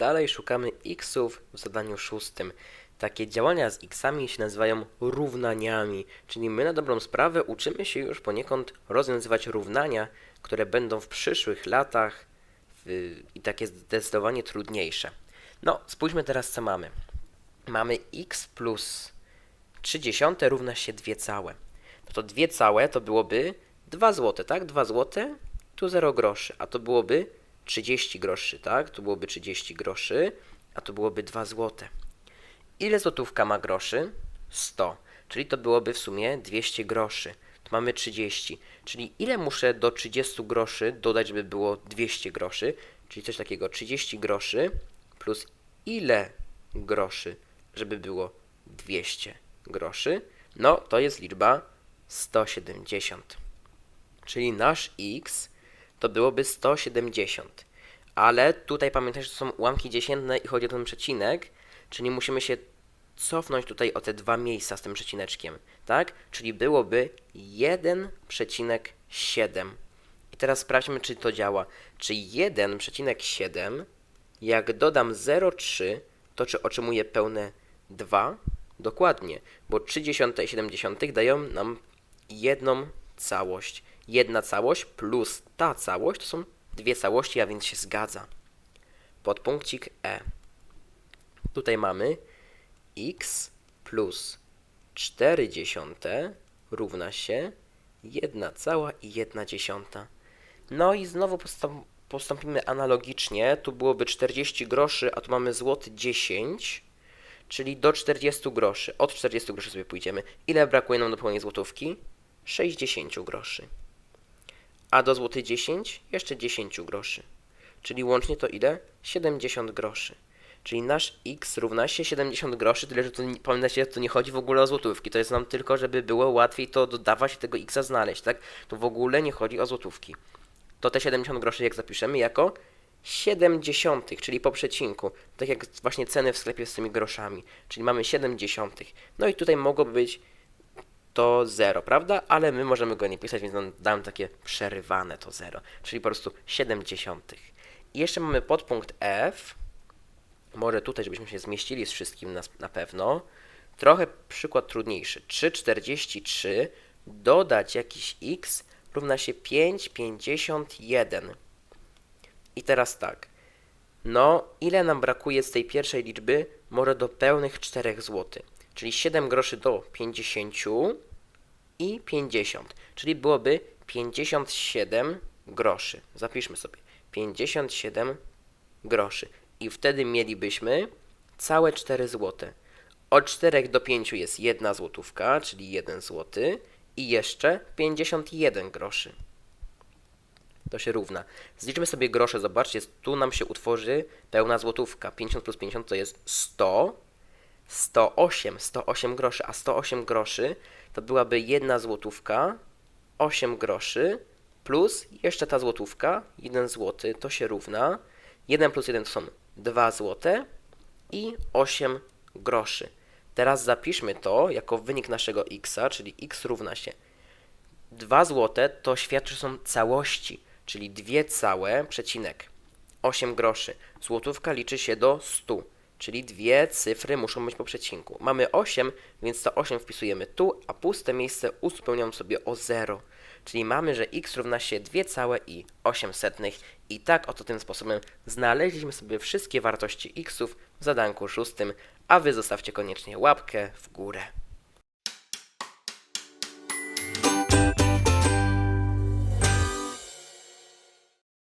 dalej szukamy xów w zadaniu szóstym. Takie działania z xami się nazywają równaniami, czyli my na dobrą sprawę uczymy się już poniekąd rozwiązywać równania, które będą w przyszłych latach y, i takie zdecydowanie trudniejsze. No, spójrzmy teraz co mamy. Mamy x plus 30 równa się 2 całe. No to 2 całe to byłoby 2 zł, tak? 2 zł, tu 0 groszy, a to byłoby 30 groszy, tak? Tu byłoby 30 groszy, a to byłoby 2 zł. Ile złotówka ma groszy? 100, czyli to byłoby w sumie 200 groszy. Tu mamy 30, czyli ile muszę do 30 groszy dodać, żeby było 200 groszy? Czyli coś takiego 30 groszy plus ile groszy, żeby było 200 groszy? No, to jest liczba 170. Czyli nasz x to byłoby 170. Ale tutaj pamiętaj, że to są ułamki dziesiętne i chodzi o ten przecinek, czyli musimy się cofnąć tutaj o te dwa miejsca z tym przecineczkiem, tak? Czyli byłoby 1,7. I teraz sprawdźmy, czy to działa. Czy 1,7, jak dodam 0,3, to czy otrzymuję pełne 2? Dokładnie, bo 3 i 7 dają nam jedną całość. Jedna całość plus ta całość to są dwie całości, a więc się zgadza. Podpunkcik E. Tutaj mamy x plus 4 dziesiąte równa się 1 cała i 1 dziesiąta. No i znowu postąp postąpimy analogicznie. Tu byłoby 40 groszy, a tu mamy złoty 10, czyli do 40 groszy. Od 40 groszy sobie pójdziemy. Ile brakuje nam do pełnej złotówki? 60 groszy. A do złoty 10? Jeszcze 10 groszy. Czyli łącznie to ile? 70 groszy. Czyli nasz x równa się 70 groszy, tyle że tu pamiętajcie, to nie chodzi w ogóle o złotówki. To jest nam tylko, żeby było łatwiej to dodawać tego x znaleźć, tak? Tu w ogóle nie chodzi o złotówki. To te 70 groszy jak zapiszemy jako 70, czyli po przecinku. Tak jak właśnie ceny w sklepie z tymi groszami. Czyli mamy 70. No i tutaj mogłoby być to 0, prawda? Ale my możemy go nie pisać, więc dam takie przerywane to 0, czyli po prostu 70. I jeszcze mamy podpunkt F. Może tutaj, żebyśmy się zmieścili z wszystkim na, na pewno. Trochę przykład trudniejszy. 3,43 dodać jakiś x równa się 5,51. I teraz tak. No, ile nam brakuje z tej pierwszej liczby? Może do pełnych 4 zł. Czyli 7 groszy do 50 i 50. Czyli byłoby 57 groszy. Zapiszmy sobie. 57 groszy. I wtedy mielibyśmy całe 4 zł. Od 4 do 5 jest 1 złotówka, czyli 1 zł. I jeszcze 51 groszy to się równa. Zliczmy sobie grosze, zobaczcie, tu nam się utworzy pełna złotówka. 50 plus 50 to jest 100, 108, 108 groszy, a 108 groszy to byłaby jedna złotówka, 8 groszy, plus jeszcze ta złotówka, 1 złoty, to się równa. 1 plus 1 to są 2 złote i 8 groszy. Teraz zapiszmy to jako wynik naszego x, czyli x równa się 2 złote to świadczy, że są całości, czyli dwie całe przecinek 8 groszy. Złotówka liczy się do 100, czyli dwie cyfry muszą być po przecinku. Mamy 8, więc to 8 wpisujemy tu, a puste miejsce uzupełniam sobie o 0. Czyli mamy, że x równa się 2 całe i 8 setnych i tak oto tym sposobem znaleźliśmy sobie wszystkie wartości xów w zadanku szóstym, a wy zostawcie koniecznie łapkę w górę.